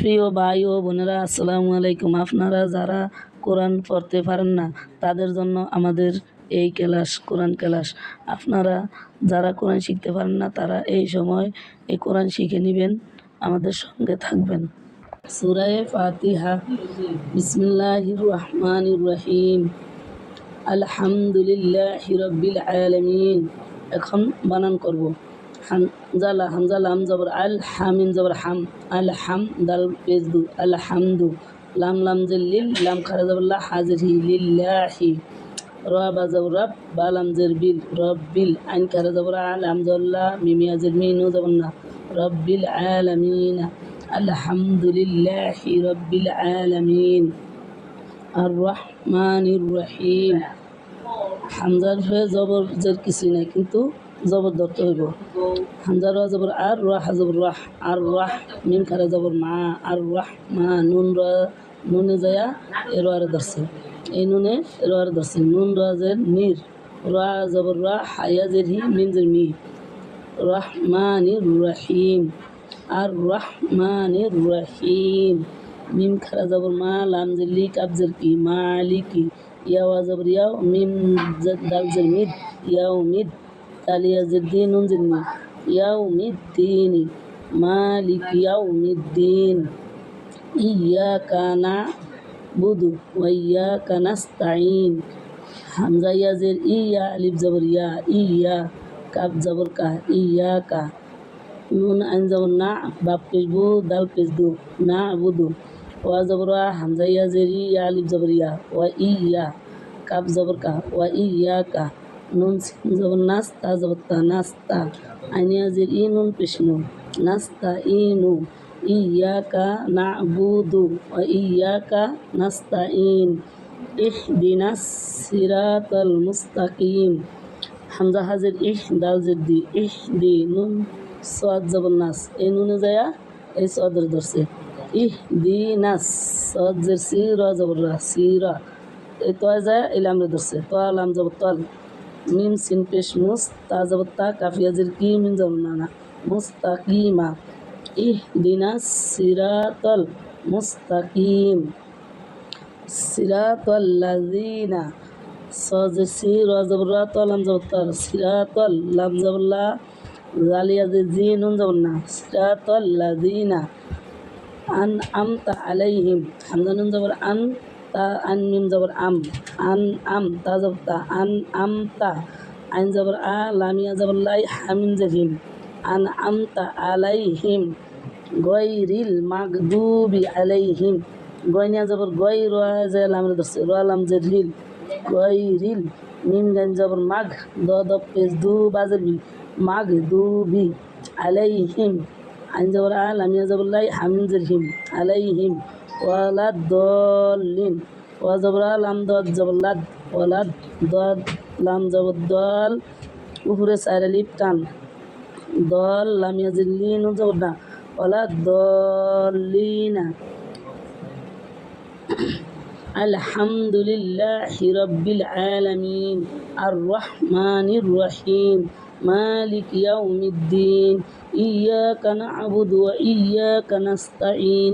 প্রিয় ভাই ও বোনেরা, আসসালামু আলাইকুম। আপনারা যারা কোরআন পড়তে পারেন না, তাদের জন্য আমাদের এই ক্লাস, কোরআন ক্লাস। আপনারা যারা কোরআন শিখতে পারেন না, তারা এই সময় এই কোরআন শিখে নেবেন, আমাদের সঙ্গে থাকবেন। সুরায়ে ফাতিহা, বিসমিল্লাহির রহমানির রহিম। আলহামদুলিল্লাহ রব্বিল আলামিন। এখন বানান করব। হামজালা হামজালা হাম জবর আল হামিন জবর হাম আল হাম দাল পেজ দু আল হামদু লাম লাম যে লিল লাম খারা জবর লা হাজির হি লিল্লাহি র বা জবর রব বা লাম জের বিল রব্বিল আইন খারা জবর আল হামজল্লা মিমি আজের মিনু জবর না রব্বিল আলামিন আলহামদুলিল্লাহি রব্বিল আলামিন আর রহমানির রহিম হামজার হয়ে জবর জের কিছু নাই কিন্তু জবর ধরতে হইব। হামজার রা জবর, আর রাহ জবর রাহ, আর রাহ মিম খারে জবর মা, আর রাহ মা, নুন রা নুনে যায়া এর আরে ধরছে। এই নুনে এর আরে ধরছে। নুন রাজের নির রা জবর রা হায়া জের হি মিন জের মি। রহমানির রহিম, আর রহমানির রহিম। মিম খারা জবর মা, লাম জের লি কাব জের কি মালিকি। ইয়াওয়া জবর ইয়াও মিম দাল জের মিদ ইয়াও মিদ अलियद्दीन जिन्नी यौमिद्दीन मालिक यौमिद्दीन इyyaka na'budu wa iyyaka nasta'in Hamza या जेर इया अलिफ जबर, या इया काफ जबर का इया नून अन जबर, ना बाप पेशबू दाल पेशदू ना अबुदू वा जबर वा हमजा या जेर इया अलिफ जबर, या व इया काफ जबर का, व इया نون زبر ناستا زبطة ناستا. عين بشنو؟ ناستا إي إياك نعبد وإياك نستعين. إحدنا الصراط المستقيم. حمزة حزر إح إيه، دال زدي اهدي نون سواد زب الناس إيه نون زيا؟ إي صاد درسي. اهدنا صاد زرسي را زبر را. سيرا. إي تو زيا؟ ردر سي توا لام زب الطالب মিম সিন পেশ মুস তা জের কি মিন না মুস্তাকিমা ইহ দিনাস সিরাতল মুস্তাকিম। সিরাতল লাযিনা সজে সি র জবর রা তো লাম জবর তার সিরাতল লাম জবর লা জালিয়া জি নুন জবর না, সিরাতল লাযিনা আন আমতা আলাইহিম হামজা জবর আন তা আন মিম জবর আম, আন আম, তা জবর তা, আন আম তা, আইন জবর আ লামিয়া জবর লাই হামিন জহিম আন আমতা আলাইহিম গৈরিল মাগদুবি আলাইহিম গয়নিয়া জবর গই রয়া যে লামরে ধরছে, রয়া লাম যে রিল গৈরিল মিম গাইন জবর মাঘ দ দ পেজ দু বাজের বি মাঘ দু বি আলাইহিম আইন জবর আ লামিয়া জবর লাই হামিন জের হিম আলাইহিম ওয়ালা দলিন ওয়া জবর আ লাম দদ জবর লাদ ওয়ালা দদ লাম জবর দল উপরে চার লিপ টান দল লামিয়া জিল্লিন জবর না ওয়ালা দলিনা الحمد لله رب العالمين الرحمن الرحيم مالك يوم الدين إياك نعبد وإياك نستعين